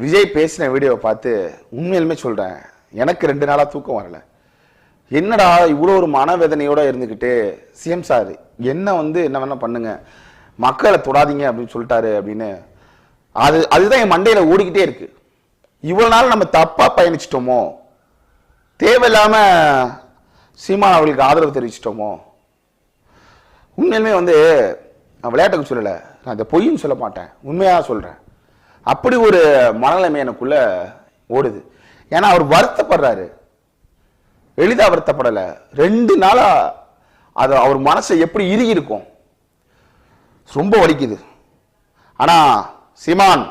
விஜய் பேசின வீடியோவை பார்த்து உண்மையிலுமே சொல்கிறேன் எனக்கு ரெண்டு நாளாக தூக்கம் வரல. என்னடா இவ்வளோ ஒரு மனவேதனையோடு இருந்துக்கிட்டு சிஎம் சார் என்ன வந்து என்ன வேணால் பண்ணுங்க மக்களை தொடாதீங்க அப்படின்னு சொல்லிட்டாரு அப்படின்னு. அது அதுதான் என் மண்டையில் ஓடிக்கிட்டே இருக்கு. இவ்வளோ நாள் நம்ம தப்பாக பயணிச்சிட்டோமோ தேவையில்லாமல் சீமான் அவர்களுக்கு ஆதரவு தெரிவிச்சிட்டோமோ உண்மையிலுமே வந்து நான் விளையாட்டுக்கு சொல்லலை நான் இதை பொய்ன்னு சொல்ல மாட்டேன் உண்மையாக சொல்கிறேன் அப்படி ஒரு மனநிலைமை எனக்குள்ள ஓடுது. ஏன்னா அவர் வருத்தப்படுறாரு. எளிதாக வருத்தப்படலை. ரெண்டு நாளாக அது அவர் மனசை எப்படி இறுகி இருக்கும். ரொம்ப வலிக்குது. ஆனால் சிமான்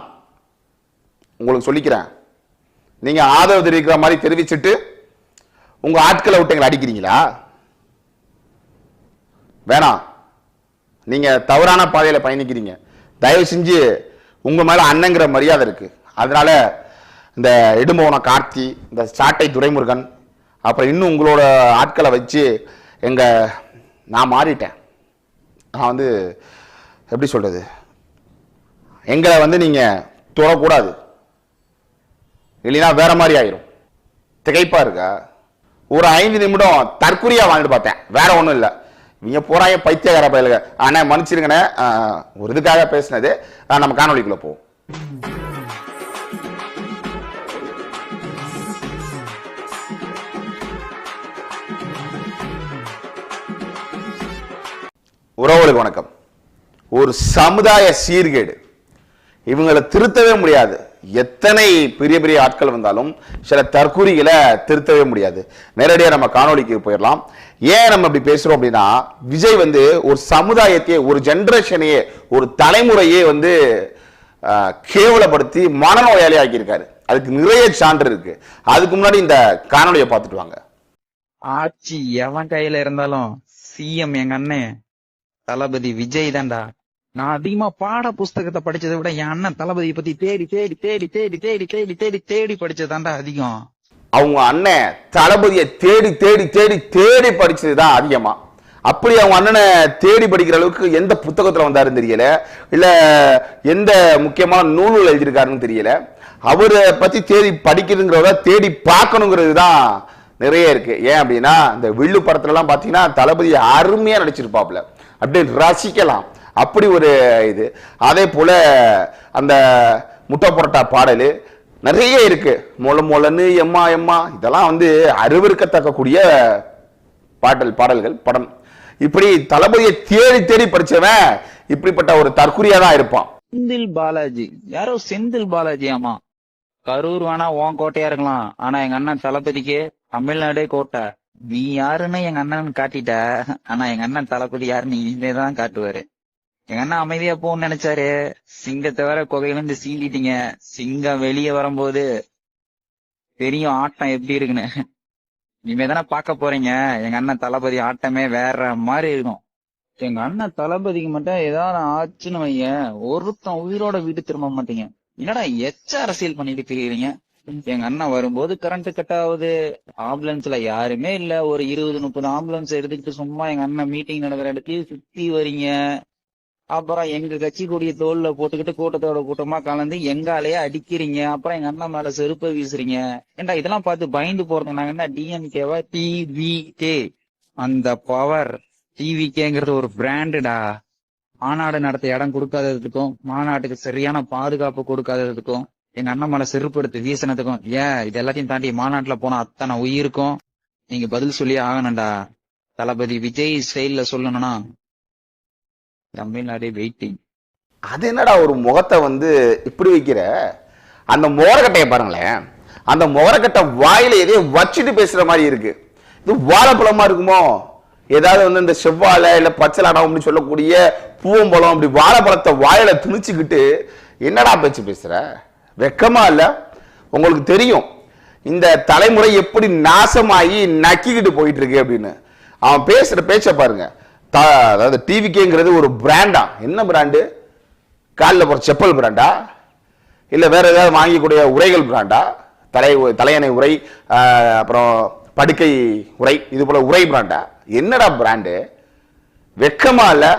உங்களுக்கு சொல்லிக்கிறேன். நீங்கள் ஆதரவு தெரிவிக்கிற மாதிரி தெரிவிச்சுட்டு உங்கள் ஆட்களை விட்டு எங்களை அடிக்கிறீங்களா? வேணாம். நீங்கள் தவறான பாதையில் பயணிக்கிறீங்க. தயவு செஞ்சு உங்கள் மேலே அண்ணங்கிற மரியாதை இருக்குது அதனால் இந்த இடும்போன கார்த்தி இந்த சாட்டை துரைமுருகன் அப்புறம் இன்னும் உங்களோட ஆட்களை வச்சு எங்கள் நான் மாறிட்டேன். நான் வந்து எப்படி சொல்கிறது எங்களை வந்து நீங்கள் தொடக்கூடாது. இல்லைன்னா வேற மாதிரி ஆயிரும். திகைப்பாக இருக்கா? ஒரு ஐந்து நிமிடம் தற்குறியா வாழ்ந்து பார்த்தேன். வேற ஒன்றும் இல்லை. இவங்க போறாங்க பைத்தியகார பயலுங்க ஆனா மன்னிச்சிருங்கண்ணே. ஒரு இதுக்காக பேசினது. ஆஹ், நம்ம காணொலிக்குள்ள போவோம். உறவுகளுக்கு வணக்கம். ஒரு சமுதாய சீர்கேடு. இவங்களை திருத்தவே முடியாது. எத்தனை பெரிய பெரிய ஆட்கள் வந்தாலும் சில தற்கூறிகளை திருத்தவே முடியாது. நேரடியாக நம்ம காணொளிக்கு போயிடலாம். ஏன் நம்ம இப்படி பேசுறோம் அப்படின்னா விஜய் வந்து ஒரு சமுதாயத்தையே ஒரு ஜென்ரேஷனையே ஒரு தலைமுறையே வந்து ஆஹ், கேவலப்படுத்தி மனநோயாளி ஆக்கியிருக்காரு. அதுக்கு நிறைய சான்று இருக்கு. அதுக்கு முன்னாடி இந்த காணொலியை பார்த்துட்டு வாங்க. ஆட்சி எவன் கையில இருந்தாலும் சிஎம் எங்க அண்ணன் தளபதி விஜய் தான்டா. நான் அதிகமா பாட புஸ்தகத்தை படிச்சதை விட என் அண்ணன் தளபதியை பத்தி தேடி தேடி தேடி தேடி தேடி தேடி தேடி தேடி படிச்சதாண்டா அதிகம். அவங்க அண்ணன் தளபதியை தேடி தேடி தேடி தேடி படிச்சதுதான் அதிகமா. அப்படி அவங்க அண்ணனை தேடி படிக்கிற அளவுக்கு எந்த புத்தகத்துல வந்தாருன்னு தெரியல. இல்ல எந்த முக்கியமான நூல்கள் எழுதியிருக்காருன்னு தெரியல. அவரை பத்தி தேடி படிக்கிறதுங்கிறத தேடி பார்க்கணுங்கிறது தான் நிறைய இருக்கு. ஏன் அப்படின்னா இந்த வில்லு படத்துல எல்லாம் பாத்தீங்கன்னா தளபதி அருமையா நடிச்சிருப்பாப்ல அப்படியே ரசிக்கலாம். அப்படி ஒரு இது. அதே போல் அந்த முட்டை புரோட்டா பாடல் நிறைய இருக்குது மொள மொளன்னு எம்மா எம்மா. இதெல்லாம் வந்து அருவருக்கத்தக்கக்கூடிய பாடல் பாடல்கள் படம். இப்படி தளபதியை தேடி தேடி படிச்சவன் இப்படிப்பட்ட ஒரு தற்குறியா தான் இருப்பான். செந்தில் பாலாஜி. யாரோ செந்தில் பாலாஜி ஆமா. கரூர் வேணா உன் கோட்டையா இருக்கலாம். ஆனா எங்க அண்ணன் தளபதிக்கு தமிழ்நாடே கோட்டை. நீ யாருன்னு எங்க அண்ணன் காட்டிட்ட. ஆனா எங்க அண்ணன் தளபதி யாருன்னு இனிமேதான் காட்டுவாரு. எங்க அண்ணன் அமைதியா போகணும்னு நினைச்சாரு. சிங்கத்தை வேற குகையில இருந்து சீண்டிட்டீங்க. சிங்கம் வெளியே வரும்போது தெரியும் ஆட்டம் எப்படி இருக்குன்னு. இனிமே தானே பார்க்க போறீங்க. எங்க அண்ணன் தளபதி ஆட்டமே வேற மாதிரி இருக்கும். எங்க அண்ணன் தளபதிக்கு மட்டும் ஏதாவது ஆச்சுன்னு வைங்க. ஒருத்தன் உயிரோட வீடு திரும்ப மாட்டீங்க. என்னடா எச்ச அரசியல் பண்ணிட்டு இருக்கிறீங்க? எங்க அண்ணன் வரும்போது கரண்ட் கட் ஆகுது. ஆம்புலன்ஸ்ல யாருமே இல்ல. ஒரு இருபது முப்பது ஆம்புலன்ஸ் எடுத்துக்கிட்டு சும்மா எங்க அண்ணன் மீட்டிங் நடக்கிற இடத்துல சுத்தி வரீங்க. அப்புறம் எங்க கட்சி கொடிய தோல்ல போட்டுக்கிட்டு கூட்டத்தோட கூட்டமா கலந்து எங்காலேயே அடிக்கிறீங்க. அப்புறம் எங்க அண்ணன் மேல செருப்பை வீசுறீங்க. ஏன்டா இதெல்லாம் பார்த்து பயந்து போறது? நாங்க என்ன டிஎம்கேவா டிவிகே அந்த பவர் டிவிகேங்கிறது ஒரு பிராண்டுடா மாநாடு நடத்த இடம் கொடுக்காததுக்கும் மாநாட்டுக்கு சரியான பாதுகாப்பு கொடுக்காததுக்கும் எங்க அண்ணன் மேல செருப்பு எடுத்து வீசினதுக்கும் ஏன்? இது எல்லாத்தையும் தாண்டி மாநாட்டுல போன அத்தனை உயிருக்கும். நீங்க பதில் சொல்லி ஆகணும்டா. தளபதி விஜய் ஸ்டைல்ல சொல்லணும்னா தமிழ்நாடே வெயிட்டிங் அது என்னடா ஒரு முகத்தை வந்து இப்படி வைக்கிற? அந்த மோரக்கட்டையை பாருங்களேன். அந்த முகரக்கட்டை வாயில எதையோ வச்சுட்டு பேசுற மாதிரி இருக்கு. இது வாழைப்பழமா இருக்குமோ? ஏதாவது வந்து இந்த செவ்வாழை இல்ல பச்சைலாடம் அப்படின்னு சொல்லக்கூடிய பூவம்பழம் அப்படி வாழைப்பழத்தை வாயில துணிச்சுக்கிட்டு என்னடா பேச்சு பேசுற? வெக்கமா இல்ல? உங்களுக்கு தெரியும். இந்த தலைமுறை எப்படி நாசமாகி நக்கிக்கிட்டு போயிட்டு இருக்கு அப்படின்னு. அவன் பேசுற பேச்ச பாருங்க. அதாவது டிவிக்கேங்கிறது ஒரு பிராண்டா என்ன பிராண்டு காலில் போகிற செப்பல் பிராண்டா இல்லை வேறு ஏதாவது வாங்கக்கூடிய உரைகள் பிராண்டா தலை தலையணை உரை அப்புறம் படுக்கை உரை இது போல் உரை பிராண்டா என்னடா பிராண்டு வெக்கமாக இல்லை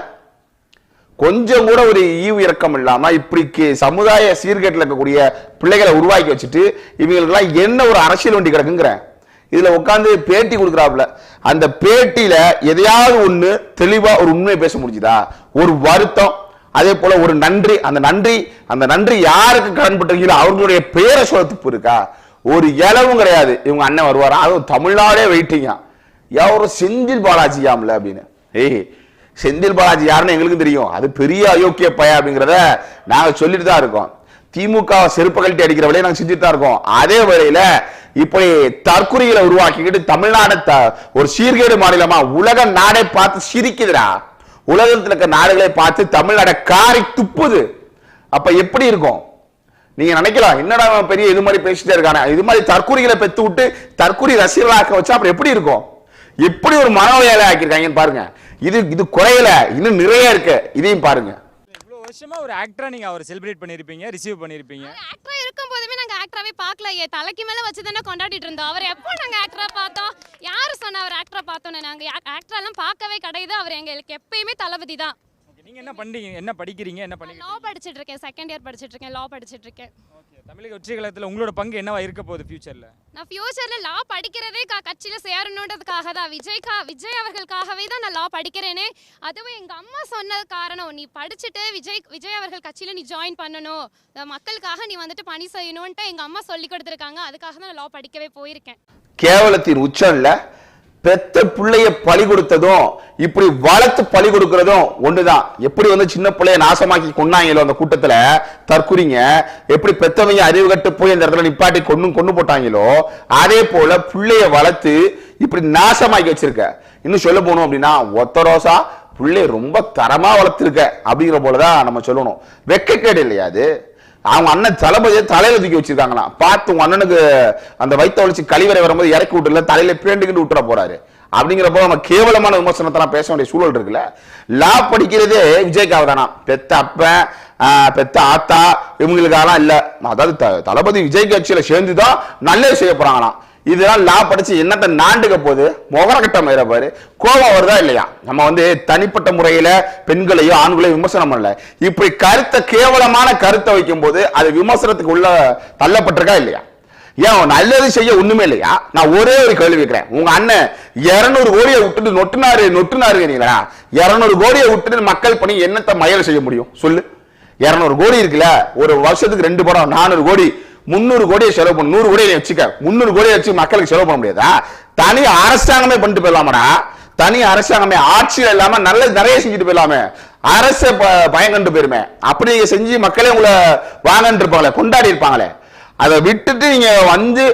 கொஞ்சம் கூட ஒரு ஈவு இறக்கம் இல்லாமல் இப்படிக்கு சமுதாய சீர்கேட்டில் இருக்கக்கூடிய பிள்ளைகளை உருவாக்கி வச்சுட்டு இவங்களுக்கெல்லாம் என்ன ஒரு அரசியல் வண்டி கிடக்குங்கிறேன் இதில் உட்காந்து பேட்டி கொடுக்குறாப்புல. அந்த பேட்டியில் எதையாவது ஒன்று தெளிவாக ஒரு உண்மையை பேச முடிஞ்சுதா? ஒரு வருத்தம் அதே போல ஒரு நன்றி. அந்த நன்றி அந்த நன்றி யாருக்கு கடன்பட்டிருக்கீங்களோ அவர்களுடைய பேரை சொல்ல இருக்கா? ஒரு இளவும் கிடையாது. இவங்க அண்ணன் வருவாரா? அதுவும் தமிழ்நாடே வெயிட்டிங்க. யாரும் செந்தில் பாலாஜியாம்ல அப்படின்னு. ஏய் செந்தில் பாலாஜி யாருன்னு எங்களுக்கு தெரியும். அது பெரிய அயோக்கிய பய அப்படிங்கிறத நாங்கள் சொல்லிட்டு தான் இருக்கோம். திமுக செருப்பு கழட்டி அடிக்கிற வேலையை நாங்கள் செஞ்சுட்டு தான் இருக்கோம். அதே வேளையில் இப்படி தற்குறிகளை உருவாக்கிக்கிட்டு தமிழ்நாடு த- ஒரு சீர்கேடு மாநிலமா உலக நாடே பார்த்து சிரிக்குதுடா. உலகத்தில் இருக்க நாடுகளை பார்த்து தமிழ்நாடை காரி துப்புது. அப்ப எப்படி இருக்கும்? நீங்க நினைக்கலாம் என்னடா பெரிய இது மாதிரி பேசிட்டே இருக்கானே. இது மாதிரி தற்கூரிகளை பெத்து விட்டு தற்கூரி ரசிகர்களாக்க வச்சா அப்புறம் எப்படி இருக்கும்? எப்படி ஒரு மனோவேலை ஆக்கியிருக்காங்கன்னு பாருங்க. இது இது குறையல இன்னும் நிறைய இருக்கு. இதையும் பாருங்க. வருஷமா ஒரு ஆக்டரா நீங்க அவர் செலிப்ரேட் பண்ணிருப்பீங்க ரிசீவ் பண்ணிருப்பீங்க. ஆக்டரா இருக்கும் போதுமே நாங்க ஆக்டராவே பார்க்கல. தலைக்கு மேல வச்சு தானே கொண்டாடிட்டு இருந்தோம். அவர் எப்போ நாங்க ஆக்டரா பார்த்தோம்? யாரு சொன்ன அவர் ஆக்டரா பார்த்தோன்னு நாங்க ஆக்டரா எல்லாம் பார்க்கவே கிடையாது. அவர் எங்களுக்கு எப்பயுமே தளபதி தான். ஓகே நீங்க என்ன பண்றீங்க? என்ன படிக்கிறீங்க? என்ன பண்ணீங்க லா படிச்சிட்டு இருக்கேன் செகண்ட் இயர் படிச்சிட்டு இருக்கேன் லா படிச்சிட்டு இருக்கேன் ஓகே தமிழக கழகத்துல உங்களோட பங்கு என்னவா இருக்க போகுது ஃபியூச்சர்ல நான் ஃபியூச்சர்ல லா படிக்கிறதே கா கட்சியில சேரணுன்றதுக்காக தான். விஜய்கா விஜய் அவர்களுக்காகவே தான் நான் லா படிக்கிறேனே. அதுவும் எங்க அம்மா சொன்னது காரணம் நீ படிச்சுட்டு விஜய் விஜய் அவர்கள் கட்சியில நீ ஜாயின் பண்ணணும். அஹ் மக்களுக்காக நீ வந்துட்டு பணி செய்யணும்ன்ட்டு எங்க அம்மா சொல்லி கொடுத்துருக்காங்க. அதுக்காக தான் நான் லா படிக்கவே போயிருக்கேன். கேவலத்தின் உச்சம்ல பெத்த பிள்ளைய பழி கொடுத்ததும் இப்படி வளர்த்து பழி கொடுக்கறதும் ஒண்ணுதான். எப்படி வந்து சின்ன பிள்ளைய நாசமாக்கி கொண்டாங்களோ அந்த கூட்டத்துல தற்குறிங்க. எப்படி பெத்தவங்க அறிவு கட்டு போய் அந்த இடத்துல நிப்பாட்டி கொண்டு கொண்டு போட்டாங்களோ அதே போல பிள்ளைய வளர்த்து இப்படி நாசமாக்கி வச்சிருக்க. இன்னும் சொல்ல போனோம் அப்படின்னா ஒத்த ரோசா பிள்ளைய ரொம்ப தரமா வளர்த்துருக்க அப்படிங்கிற போலதான் நம்ம சொல்லணும். வெக்கக்கேடு இல்லையா அது? அவங்க அண்ணன் தளபதியை தலையில தூக்கி வச்சிருக்காங்களாம் பார்த்து உங்க அண்ணனுக்கு அந்த வைத்த வளர்ச்சி கழிவறை வரும்போது இறக்கி விட்டுல தலையில பேண்டுக்கிட்டு விட்டுற போறாரு. அப்படிங்கிறப்போ நம்ம கேவலமான விமர்சனத்தெல்லாம் பேச வேண்டிய சூழல் இருக்குல்ல? லா படிக்கிறதே விஜய்க்காக தானா? பெத்த அப்பன் ஆஹ், பெத்த ஆத்தா இவங்களுக்காகலாம் இல்ல. அதாவது த- தளபதி விஜய் கட்சியில சேர்ந்துதான் நல்லது செய்ய போறாங்களாம். இதெல்லாம் லா படிச்சு என்னத்தை நாண்டுக்க போகுது? முகரகட்டம் மயிர பாரு. கோபம் வருதா இல்லையா? நம்ம வந்து தனிப்பட்ட முறையில பெண்களையோ ஆண்களையோ விமர்சனம் பண்ணல. இப்படி கருத்தை கேவலமான கருத்தை வைக்கும் போது அது விமர்சனத்துக்கு உள்ள தள்ளப்பட்டிருக்கா இல்லையா? ஏன் நல்லது செய்ய ஒண்ணுமே இல்லையா? நான் ஒரே ஒரு கேள்வி கேட்கிறேன். உங்க அண்ணன் இருநூறு கோடியை விட்டுட்டு நொட்டுனாரு நொட்டுனாருங்களா இருநூறு கோடியை விட்டுட்டு மக்கள் பணி என்னத்தை மயல் செய்ய முடியும்? சொல்லு. இருநூறு கோடி இருக்குல்ல? ஒரு வருஷத்துக்கு ரெண்டு படம் நானூறு கோடி. முந்நூறு கோடியை செலவு பண்ண நூறு கோடியை வச்சுக்க. முந்நூறு கோடியை வச்சு மக்களுக்கு செலவு பண்ண முடியாதா? தனி அரசாங்கமே பண்ணிட்டு போயிடலாமடா? தனி அரசாங்கமே ஆட்சியில் இல்லாம நல்லது நிறைய செஞ்சுட்டு போயிடலாமே. அரச பயன் கண்டு போயிருமே. அப்படி செஞ்சு மக்களே உங்களை வாங்கன்னு இருப்பாங்களே கொண்டாடி இருப்பாங்களே. அதை விட்டுட்டு நீங்க வந்து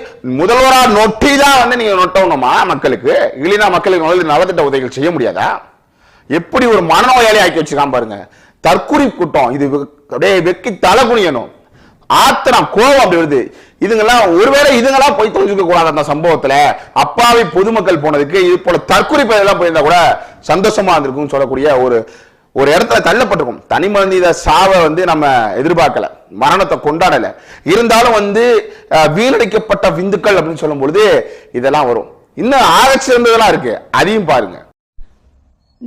முதல்வரா நொட்டி தான் வந்து நீங்க நொட்டணுமா மக்களுக்கு? இல்லைன்னா மக்களுக்கு முதல்ல நலத்திட்ட உதவிகள் செய்ய முடியாதா? எப்படி ஒரு மனநோயாளி ஆக்கி வச்சிருக்கான் பாருங்க. தற்குறி கூட்டம் இது அப்படியே வெக்கி தலை குனியணும். ஆத்திரம் கோபம் அப்படி வருது. இதுங்கெல்லாம் ஒருவேளை இதுங்கெல்லாம் போய் தொலைஞ்சுக்க கூடாது அந்த சம்பவத்துல. அப்பாவி பொதுமக்கள் போனதுக்கு இது போல தற்கொலை எல்லாம் போயிருந்தா கூட சந்தோஷமா இருந்திருக்கும்னு சொல்லக்கூடிய ஒரு ஒரு இடத்துல தள்ளப்பட்டிருக்கும். தனி மனித சாவை வந்து நம்ம எதிர்பார்க்கல. மரணத்தை கொண்டாடல. இருந்தாலும் வந்து அஹ், வீணடிக்கப்பட்ட விந்துக்கள் அப்படின்னு சொல்லும் பொழுது இதெல்லாம் வரும். இன்னும் ஆராய்ச்சி இருந்ததெல்லாம் இருக்கு. அதையும் பாருங்க.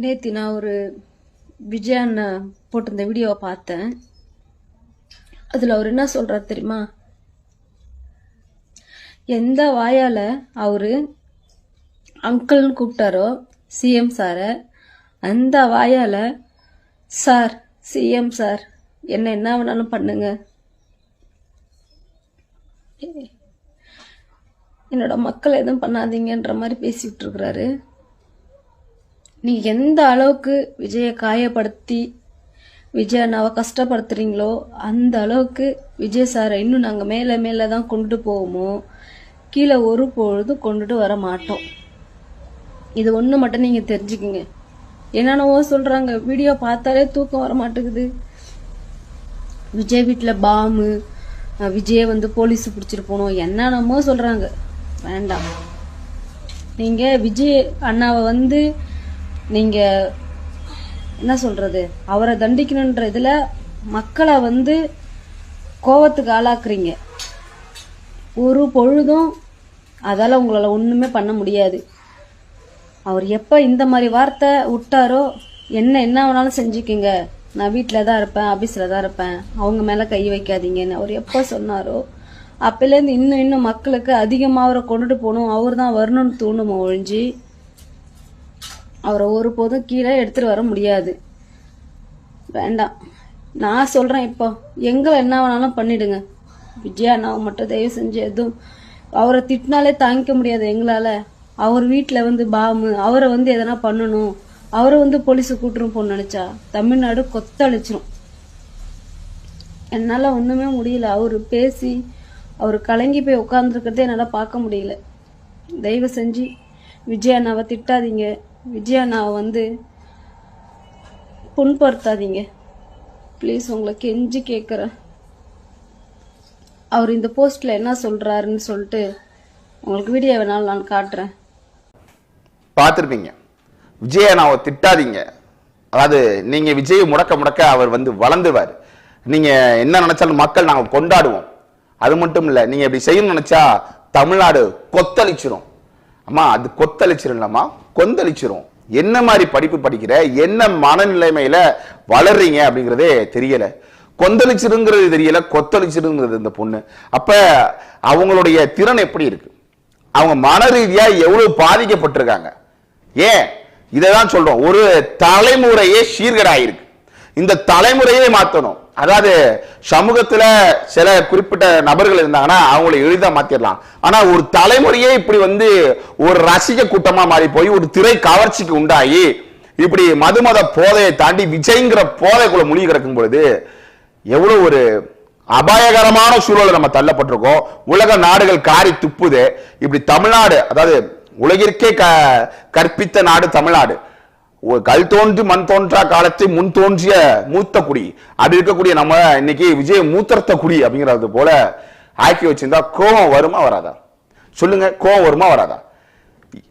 நேத்தி நான் ஒரு விஜயன் போட்டிருந்த வீடியோவை பார்த்தேன். அதில் அவர் என்ன சொல்கிறார் தெரியுமா? எந்த வாயால் அவர் அங்கிள்னு கூப்பிட்டாரோ சிஎம் சாரை அந்த வாயால் சார் சிஎம் சார் என்ன என்ன வேணாலும் பண்ணுங்க. என்னோட மக்கள் எதுவும் பண்ணாதீங்கன்ற மாதிரி பேசிக்கிட்டு இருக்கிறாரு. நீங்க எந்த அளவுக்கு விஜயை காயப்படுத்தி விஜய் அண்ணாவை கஷ்டப்படுத்துறீங்களோ அந்த அளவுக்கு விஜய் சாரை இன்னும் நாங்கள் மேலே மேலே தான் கொண்டுட்டு போவோமோ கீழே ஒரு பொழுதும் கொண்டுட்டு வர மாட்டோம். இது ஒன்று மட்டும் நீங்கள் தெரிஞ்சுக்கிங்க. என்னென்னவோ சொல்கிறாங்க வீடியோ பார்த்தாலே தூக்கம் வர மாட்டேங்குது. விஜய் வீட்டில் பாமு அஹ் விஜயை வந்து போலீஸ் பிடிச்சிட்டு போகணும் என்னென்னமோ சொல்கிறாங்க வேண்டாம். நீங்கள் விஜய் அண்ணாவை வந்து நீங்கள் என்ன சொல்கிறது அவரை தண்டிக்கணுன்ற இதில் மக்களை வந்து கோவத்துக்கு ஆளாக்குறீங்க. ஒரு பொழுதும் அதால் உங்களால் ஒன்றுமே பண்ண முடியாது. அவர் எப்போ இந்த மாதிரி வார்த்தை விட்டாரோ என்ன என்ன வேணாலும் செஞ்சுக்கிங்க. நான் வீட்டில் தான் இருப்பேன் ஆஃபீஸில் தான் இருப்பேன். அவங்க மேலே கை வைக்காதீங்கன்னு அவர் எப்போ சொன்னாரோ அப்போலேருந்து இன்னும் இன்னும் மக்களுக்கு அதிகமாக அவரை கொண்டுட்டு போகணும். அவர் தான் வரணும்னு தோணுமோ ஒழிஞ்சு அவரை ஒருபோதும் கீழே எடுத்துட்டு வர முடியாது. வேண்டாம். நான் சொல்றேன் இப்போ. எங்களை என்ன வேணாலும் பண்ணிடுங்க. விஜயா நான் மட்டும் தயவு செஞ்சு எதுவும் அவரை திட்டினாலே தாங்கிக்க முடியாது எங்களால. அவர் வீட்டில் வந்து பாமு அவரை வந்து எதனா பண்ணணும். அவரை வந்து போலீஸு கூட்டுரும் போன்னு நினைச்சா தமிழ்நாடு கொத்தளிச்சிரும். என்னால் ஒன்றுமே முடியல. அவர் பேசி அவர் கலங்கி போய் உட்காந்துருக்கிறதே என்னால் பார்க்க முடியல. தயவு செஞ்சு விஜய் அண்ணாவை திட்டாதீங்க. விஜயா நான் வந்து புண்படுத்தாதீங்க. ப்ளீஸ் உங்களை கெஞ்சி கேட்குறேன் அவர் இந்த போஸ்ட்டில் என்ன சொல்கிறாருன்னு சொல்லிட்டு உங்களுக்கு வீடியோ வேணாலும் நான் காட்டுறேன். பார்த்துருப்பீங்க. விஜய நான் திட்டாதீங்க. அதாவது நீங்கள் விஜய் முடக்க முடக்க அவர் வந்து வளர்ந்துவார் நீங்கள் என்ன நினச்சாலும் மக்கள் நாங்கள் கொண்டாடுவோம். அது மட்டும் இல்லை நீங்கள் இப்படி செய்யணும்னு நினச்சா தமிழ்நாடு கொத்தளிச்சிரும். அம்மா அது கொத்தளிச்சிரும்லம்மா. கொந்தளிச்சிரும். என்ன மாதிரி படிப்பு படிக்கிற என்ன மனநிலைமையில வளர்றீங்க அப்படிங்கிறதே தெரியல. கொந்தளிச்சிருங்கிறது தெரியல கொத்தளிச்சிருங்கிறது இந்த பொண்ணு. அப்ப அவங்களுடைய திறன் எப்படி இருக்கு? அவங்க மன ரீதியா எவ்வளவு பாதிக்கப்பட்டிருக்காங்க? ஏன்? இதை தான் சொல்றோம். ஒரு தலைமுறையே சீர்கேடாயிருக்கு. இந்த தலைமுறையே மாத்தணும். அதாவது சமூகத்துல சில குறிப்பிட்ட நபர்கள் இருந்தாங்கன்னா அவங்களை எளிதாக மாத்திரலாம். ஆனா ஒரு தலைமுறையே இப்படி வந்து ஒரு ரசிக கூட்டமா மாறி போய் ஒரு திரை கவர்ச்சிக்கு உண்டாகி இப்படி மதுமத போதையை தாண்டி விஜய்ங்கிற போதைக்குள்ள மூழ்கி கிடக்கும் பொழுது எவ்வளவு ஒரு அபாயகரமான சூழலை நம்ம தள்ளப்பட்டிருக்கோம். உலக நாடுகள் காரி துப்புது. இப்படி தமிழ்நாடு அதாவது உலகிற்கே க கற்பித்த நாடு தமிழ்நாடு. கல் தோன்றி மண் தோன்றா காலத்தை முன் தோன்றிய மூத்த குடி அப்படி இருக்கக்கூடிய நம்ம இன்னைக்கு விஜய் மூத்தர்த்த குடி அப்படிங்கிறது போல ஆக்கி வச்சிருந்தா கோபம் வருமா வராதா? சொல்லுங்க கோபம் வருமா வராதா?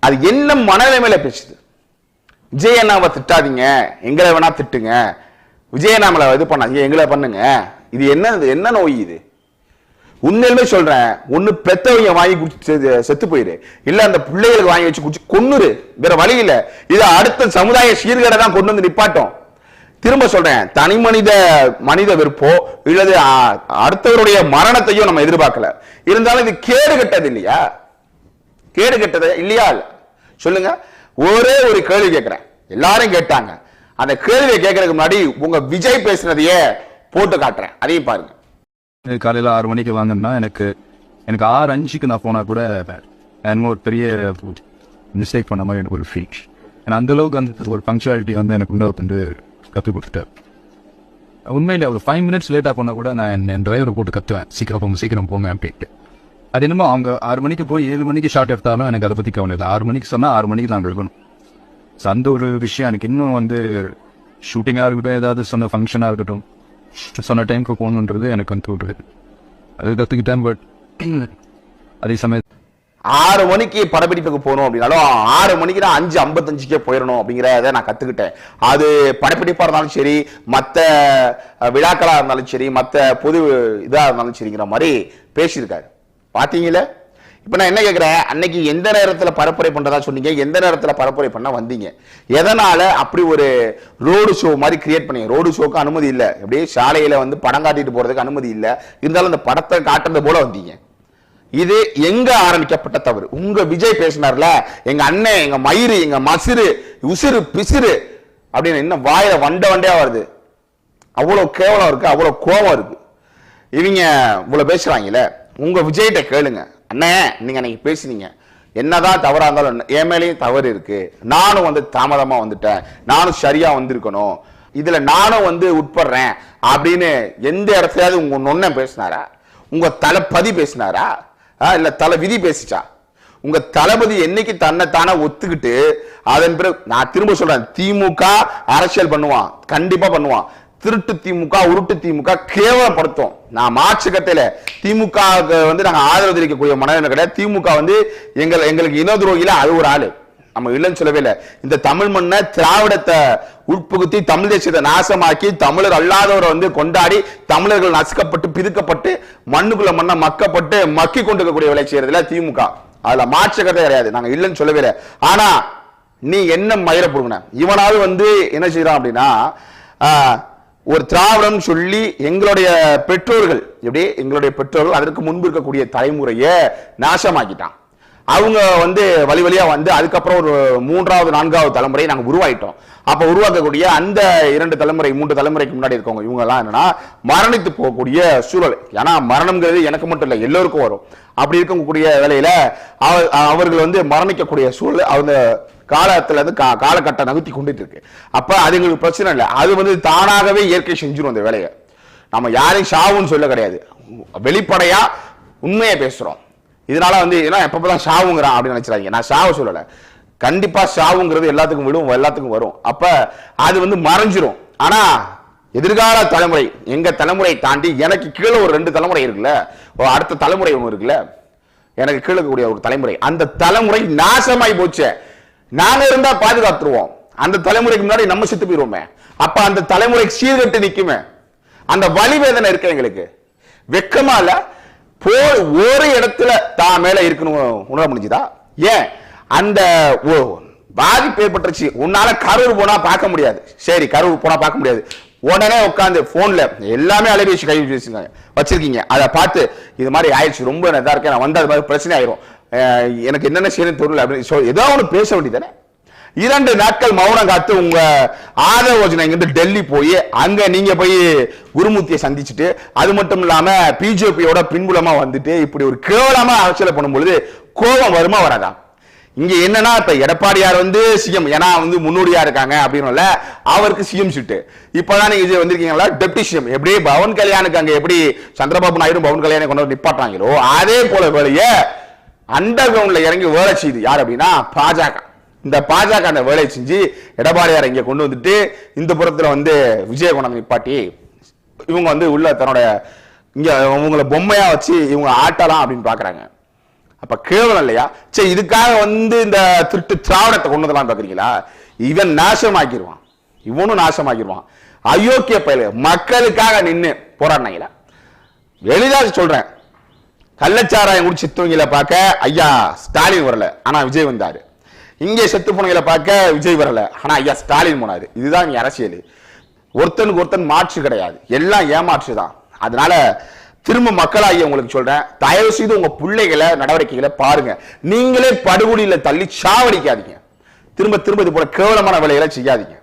அது என்ன மனநிலைமையில பேசுது? விஜய் அண்ணாவை திட்டாதீங்க எங்களை வேணா திட்டுங்க. விஜய் அண்ணாமலை இது பண்ணாதீங்க எங்களை பண்ணுங்க. இது என்ன என்ன நோய் இது? உண்மையிலுமே சொல்றேன் ஒண்ணு பெத்தவங்க வாங்கி குடிச்சு செத்து போயிரு. இல்ல அந்த பிள்ளைகளுக்கு வாங்கி வச்சு குடிச்சு கொன்னுரு. வேற வழி இல்ல. இது அடுத்த சமுதாய சீர்கேடை தான் கொண்டு வந்து நிப்பாட்டும். திரும்ப சொல்றேன் தனி மனித மனித வெறுப்போ இல்லது அடுத்தவருடைய மரணத்தையும் நம்ம எதிர்பார்க்கல. இருந்தாலும் இது கேடு கெட்டது இல்லையா? கேடு கெட்டது? இல்லையா? இல்ல. சொல்லுங்க. ஒரே ஒரு கேள்வி கேட்கிறேன். எல்லாரும் கேட்டாங்க. அந்த கேள்வியை கேட்கறதுக்கு முன்னாடி உங்க விஜய் பேசுனதையே போட்டு காட்டுறேன். அதையும் பாருங்க. காலையில் ஆறு மணிக்கு வாங்கினா எனக்கு எனக்கு ஆறு அஞ்சுக்கு நான் போனால் கூட என்னமோ ஒரு பெரிய மிஸ்டேக் பண்ண மாதிரி எனக்கு ஒரு ஃபீல் ஏன்னா அந்த அளவுக்கு அந்த ஒரு பங்க்சுவாலிட்டி வந்து எனக்கு இன்னொரு வந்து கற்றுக் கொடுத்துட்டார். உண்மையில ஒரு ஃபைவ் மினிட்ஸ் லேட்டாக போனால் கூட நான் என் என் டிரைவரை போட்டு கற்றுவேன் சீக்கிரம் போங்க சீக்கிரம் போங்க அப்படின்ட்டு. அது என்னமோ அவங்க ஆறு மணிக்கு போய் ஏழு மணிக்கு ஷார்ட் எடுத்தாலும் எனக்கு அதை பற்றி கவலை இல்லை. ஆறு மணிக்கு சொன்னால் ஆறு மணிக்கு நான் இருக்கணும் ஸோ அந்த ஒரு விஷயம் எனக்கு இன்னும் வந்து ஷூட்டிங்காக இருக்கட்டும் ஏதாவது சொன்ன ஃபங்க்ஷனாக இருக்கட்டும் சொன்ன டைமுக்கு போகணுன்றது எனக்கு வந்து ஒரு அது கற்றுக்கிட்டேன் பட் அதே சமயம் ஆறு மணிக்கு படப்பிடிப்புக்கு போகணும் அப்படின்னாலும் ஆறு மணிக்கு நான் அஞ்சு ஐம்பத்தஞ்சுக்கே போயிடணும் அப்படிங்கிறத நான் கத்துக்கிட்டேன். அது படப்பிடிப்பா இருந்தாலும் சரி மற்ற விழாக்களா இருந்தாலும் சரி மற்ற பொது இதா இருந்தாலும் சரிங்கிற மாதிரி பேசியிருக்காரு. பார்த்தீங்களே இப்போ நான் என்ன கேட்குறேன் அன்னைக்கு எந்த நேரத்தில் பரப்புரை பண்ணுறதா சொன்னீங்க? எந்த நேரத்தில் பரப்புரை பண்ண வந்தீங்க? எதனால் அப்படி ஒரு ரோடு ஷோ மாதிரி கிரியேட் பண்ணீங்க? ரோடு ஷோக்கு அனுமதி இல்லை. அப்படியே சாலையில் வந்து படம் காட்டிட்டு போகிறதுக்கு அனுமதி இல்லை. இருந்தாலும் அந்த படத்தை காட்டுறது போல வந்தீங்க. இது எங்க ஆரம்பிக்கப்பட்ட தவறு? உங்க விஜய் பேசினார்ல எங்க அண்ணன் எங்க மயிறு எங்க மசிறு உசிறு பிசிறு அப்படின்னு இன்னும் வாயில வண்ட வண்டையா வருது. அவ்வளோ கேவலம் இருக்கு அவ்வளோ கோபம் இருக்கு. இவங்க இவ்வளோ பேசுறாங்கல்ல? உங்க விஜய்கிட்ட கேளுங்க. அண்ணே நீங்க அன்னைக்கு பேசுனீங்க. என்னதான் தவறா இருந்தாலும் என் மேலேயும் தவறு இருக்கு. நானும் வந்து தாமதமா வந்துட்டேன். நானும் சரியா வந்திருக்கணும். இதுல நானும் வந்து உட்படுறேன் அப்படின்னு எந்த இடத்துலயாவது உங்க நொன்ன பேசினாரா? உங்க தளபதி பேசினாரா? ஆ, இல்ல தலை விதி பேசிச்சா? உங்க தளபதி என்னைக்கு தன்னை தானே ஒத்துக்கிட்டு அதன் பிறகு நான் திரும்ப சொல்றேன் திமுக அரசியல் பண்ணுவான் கண்டிப்பா பண்ணுவான். திருட்டு திமுக உருட்டு திமுக கேவலப்படுத்தும். நான் மாற்று கட்டையில திமுக வந்து நாங்க ஆதரவு தெரிவிக்கக்கூடிய மனநிலை கிடையாது. திமுக வந்து எங்கள் எங்களுக்கு இன துரோகியில அது ஒரு ஆளு. நம்ம இல்லைன்னு சொல்லவே இல்லை. இந்த தமிழ் மண்ணை திராவிடத்தை உட்புகுத்தி தமிழ் தேசியத்தை நாசமாக்கி தமிழர் அல்லாதவரை வந்து கொண்டாடி தமிழர்கள் நசுக்கப்பட்டு பிதுக்கப்பட்டு மண்ணுக்குள்ள மண்ணை மக்கப்பட்டு மக்கி கொண்டு இருக்கக்கூடிய வேலை செய்யறதுல திமுக. அதுல மாற்றக்கதை கிடையாது. நாங்க இல்லைன்னு சொல்லவே இல்லை. ஆனா நீ என்ன மயிர புடுங்கின? இவனாவது வந்து என்ன செய்யறான் அப்படின்னா ஆஹ், ஒரு திராவிடம் சொல்லி எங்களுடைய பெற்றோர்கள் எப்படி? எங்களுடைய பெற்றோர்கள் அதற்கு முன்பு இருக்கக்கூடிய தலைமுறையை நாசமாக்கிட்டான். அவங்க வந்து வழி வழியாக வந்து அதுக்கப்புறம் ஒரு மூன்றாவது நான்காவது தலைமுறை நாங்கள் உருவாயிட்டோம் அப்போ உருவாக்கக்கூடிய அந்த இரண்டு தலைமுறை மூன்று தலைமுறைக்கு முன்னாடி இருக்கவங்க இவங்கெல்லாம் என்னன்னா மரணித்து போகக்கூடிய சூழல். ஏன்னா மரணம்ங்கிறது எனக்கு மட்டும் இல்லை எல்லோருக்கும் வரும். அப்படி இருக்கக்கூடிய வேலையில் அவ- அவர்கள் வந்து மரணிக்கக்கூடிய சூழல் அவங்க காலத்துல இருந்து கா- காலகட்டம் நகர்த்தி கொண்டுட்டு இருக்கு அப்போ அது எங்களுக்கு பிரச்சனை இல்லை. அது வந்து தானாகவே இயற்கை செஞ்சிடும் அந்த வேலையை. நம்ம யாரையும் சாவுன்னு சொல்ல கிடையாது. வெளிப்படையா உண்மையை பேசுறோம். இதனால வந்து ஏன்னா எப்பப்பதான் சாவுங்கிறான் அப்படின்னு நினைச்சிடாங்க நான் சாவு சொல்லலை. கண்டிப்பா சாவுங்கிறது எல்லாத்துக்கும் விடும் எல்லாத்துக்கும் வரும். அப்ப அது வந்து மறைஞ்சிரும். ஆனா எதிர்கால தலைமுறை எங்க தலைமுறை தாண்டி எனக்கு கீழே ஒரு ரெண்டு தலைமுறை இருக்குல்ல. ஒரு அடுத்த தலைமுறை ஒன்று இருக்குல்ல. எனக்கு கீழே இருக்கக்கூடிய ஒரு தலைமுறை. அந்த தலைமுறை நாசமாய் போச்சே. நாங்க இருந்தா பாதுகாத்துருவோம். அந்த தலைமுறைக்கு முன்னாடி நம்ம செத்து போயிருவோமே. அப்ப அந்த தலைமுறைக்கு சீர்கட்டு நிக்குமே. அந்த வலி வேதனை இருக்கு எங்களுக்கு? வெக்கமா இல்ல போ ஒரு இடத்துல தான் மேல இருக்கணும் உணர முடிஞ்சுதா? ஏன்? அந்த ஓ பாதிப்பு ஏற்பட்டுருச்சு. உன்னால கரூர் போனா பார்க்க முடியாது. சரி கரூர் போனா பார்க்க முடியாது. உடனே உட்காந்து போன்ல எல்லாமே அலைபேசி கை வச்சிருக்காங்க. வச்சிருக்கீங்க. அதை பார்த்து இது மாதிரி ஆயிடுச்சு ரொம்ப இதாக இருக்கேன். நான் வந்து அது மாதிரி பிரச்சனை ஆயிரும். எனக்கு என்னென்ன செய்யணும் தெரியல அப்படின்னு ஸோ ஏதோ ஒன்று பேச வேண்டியதானே இரண்டு நாட்கள் மௌனம் காத்து உங்க ஆதரவு யோஜனை இங்கிருந்து டெல்லி போய் அங்க நீங்க போய் குருமூர்த்தியை சந்திச்சுட்டு அது மட்டும் இல்லாம பிஜேபியோட பின்புலமா வந்துட்டு இப்படி ஒரு கேவலமா அரசியலை பண்ணும் பொழுது கோபம் வருமா வராதா? இங்க என்னன்னா இப்ப எடப்பாடியார் வந்து சிஎம் ஏன்னா வந்து முன்னோடியா இருக்காங்க அப்படின்னு அவருக்கு சிஎம் சீட்டு இப்பதான் நீங்க இது வந்திருக்கீங்களா டெப்டி சிஎம் எப்படி பவன் கல்யாணுக்கு அங்க எப்படி சந்திரபாபு நாயுடு பவன் கல்யாணம் கொண்டு வந்து நிப்பாட்டாங்களோ அதே போல வேலையை அண்டர் கிரவுண்ட்ல இறங்கி வேலை செய்யுது யார் அப்படின்னா பாஜக. இந்த பாஜக அந்த வேலையை செஞ்சு எடப்பாடியார் இங்கே கொண்டு வந்துட்டு இந்த புறத்தில் வந்து விஜயகுணம் பாட்டி நிப்பாட்டி இவங்க வந்து உள்ள தன்னோட இங்கே இவங்களை பொம்மையாக வச்சு இவங்க ஆட்டலாம் அப்படின்னு பார்க்குறாங்க அப்போ கேவலம் இல்லையா? சரி இதுக்காக வந்து இந்த திருட்டு திராவிடத்தை கொண்டு வந்துலாம் பார்க்குறீங்களா இவன் நாசமாக்கிடுவான் இவனும் நாசமாக்கிடுவான் அயோக்கிய பயில மக்களுக்காக நின்று போராடினாங்களா எளிதாக சொல்கிறேன் கள்ளச்சாராயம் குடிச்சு செத்துவங்களை பார்க்க ஐயா ஸ்டாலின் வரல. ஆனா விஜய் வந்தாரு. இங்கே செத்து போனவங்களை பார்க்க விஜய் வரல. ஆனா ஐயா ஸ்டாலின் போனாரு. இதுதான் இங்க அரசியல். ஒருத்தனுக்கு ஒருத்தன் மாற்று கிடையாது. எல்லாம் ஏமாற்று தான். அதனால திரும்ப மக்களாகி உங்களுக்கு சொல்றேன் தயவு செய்து உங்க பிள்ளைகளை நடவடிக்கைகளை பாருங்க. நீங்களே படுகொலியில தள்ளி சாவடிக்காதீங்க. திரும்ப திரும்ப இது போல கேவலமான வேலைகளை செய்யாதீங்க.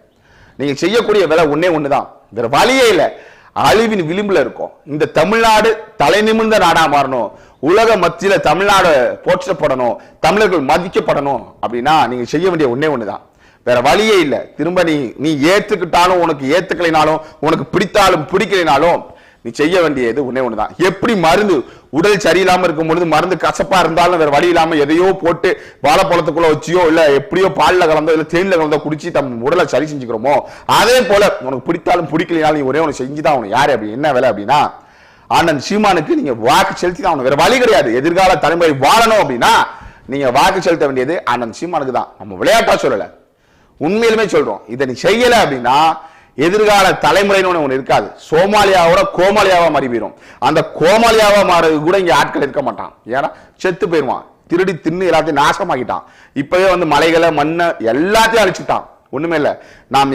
நீங்க செய்யக்கூடிய வேலை ஒன்னே ஒண்ணுதான். வேற வழியே இல்லை. அழிவின் விளிம்பில் இருக்கும். இந்த தமிழ்நாடு தலை நிமிர்ந்த நாடாக மாறணும். உலக மத்தியில் தமிழ்நாடு போற்றப்படணும். தமிழர்கள் மதிக்கப்படணும். அப்படின்னா நீங்கள் செய்ய வேண்டிய ஒன்றே ஒன்று தான் வேற வழியே இல்லை. திரும்ப நீ நீ ஏற்றுக்கிட்டாலும் உனக்கு ஏற்றுக்கலைனாலும் உனக்கு பிடித்தாலும் பிடிக்கலைனாலும் நீ செய்ய வேண்டியது ஒன்னே ஒண்ணுதான். எப்படி மருந்து உடல் சரியில்லாம இருக்கும் பொழுது மருந்து கசப்பா இருந்தாலும் வேற வழி இல்லாம எதையோ போட்டு வாழைப்பழத்துக்குள்ள வச்சியோ இல்ல எப்படியோ பால்ல கலந்தோ இல்ல தேனில கலந்தோ குடிச்சு தம் உடலை சரி செஞ்சுக்கிறோமோ அதே போல உனக்கு பிடித்தாலும் பிடிக்கலைனாலும் நீ ஒரே ஒன்று செஞ்சுதான் உனக்கு யாரு அப்படி? என்ன வேலை அப்படின்னா ஆனந்த் சீமானுக்கு நீங்க வாக்கு செலுத்தி தான் அவனுக்கு வேற வழி கிடையாது. எதிர்கால தலைமுறை வாழணும் அப்படின்னா நீங்க வாக்கு செலுத்த வேண்டியது ஆனந்த் சீமானுக்கு தான் நம்ம விளையாட்டா சொல்லல. உண்மையிலுமே சொல்றோம். இதை நீ செய்யல அப்படின்னா எதிர்கால தலைமுறைன்னு ஒன்று இருக்காது. சோமாலியாவோட கோமாலியாவா மாறி போயிடும் அந்த கோமாலியாவா மாறது கூட இங்கே ஆட்கள் இருக்க மாட்டான். ஏன்னா செத்து போயிடுவான் திருடி தின்னு எல்லாத்தையும் நாசமாக்கிட்டான். இப்பவே வந்து மலைகளை மண்ணை எல்லாத்தையும் அழிச்சுட்டான். ஒண்ணுமே இல்லை. நாம்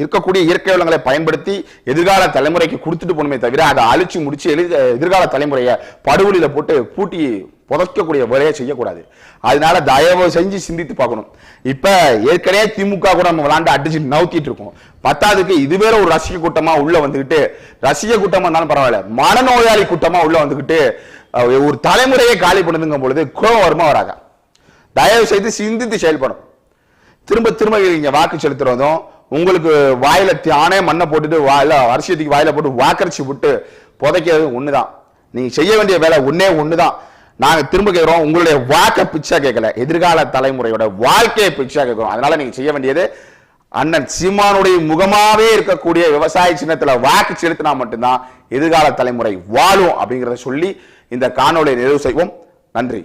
இருக்கக்கூடிய இயற்கை வளங்களை பயன்படுத்தி எதிர்கால தலைமுறைக்கு கொடுத்துட்டு போகணுமே தவிர அதை அழிச்சு முடிச்சு எதிர்கால தலைமுறையை படுகொலியில போட்டு பூட்டி புதைக்கக்கூடிய வேலையை செய்யக்கூடாது. அதனால தயவு செஞ்சு சிந்தித்து பார்க்கணும். இப்ப ஏற்கனவே திமுக கூட நம்ம விளாண்டு அடிச்சு நவுத்திட்டு இருக்கோம். பத்தாவதுக்கு இதுவே ஒரு ரசிக கூட்டமா உள்ள வந்துகிட்டு ரசிக கூட்டமா இருந்தாலும் பரவாயில்ல மனநோயாளி கூட்டமா உள்ள வந்துகிட்டு ஒரு தலைமுறையை காலி பண்ணுதுங்கும் பொழுது கோபம் வருமா வராங்க தயவு செய்து சிந்தித்து செயல்படும் திரும்ப திரும்ப இங்கே வாக்கு செலுத்துறதும் உங்களுக்கு வாயில தானே மண்ணை போட்டுட்டு வாயில அரிசியத்துக்கு வாயில போட்டு வாக்கரிசி விட்டு புதைக்கிறது ஒண்ணுதான். நீங்கள் செய்ய வேண்டிய வேலை ஒண்ணே ஒண்ணுதான். நாங்க திரும்ப கேட்கிறோம் உங்களுடைய வாக்க பிச்சா கேட்கல எதிர்கால தலைமுறையோட வாழ்க்கையை பிச்சா கேட்கிறோம் அதனால நீங்க செய்ய வேண்டியது அண்ணன் சீமானுடைய முகமாவே இருக்கக்கூடிய விவசாய சின்னத்துல வாக்கு செலுத்தினா மட்டும்தான் எதிர்கால தலைமுறை வாழும் அப்படிங்கிறத சொல்லி இந்த காணொளியை நிறைவு செய்வோம். நன்றி.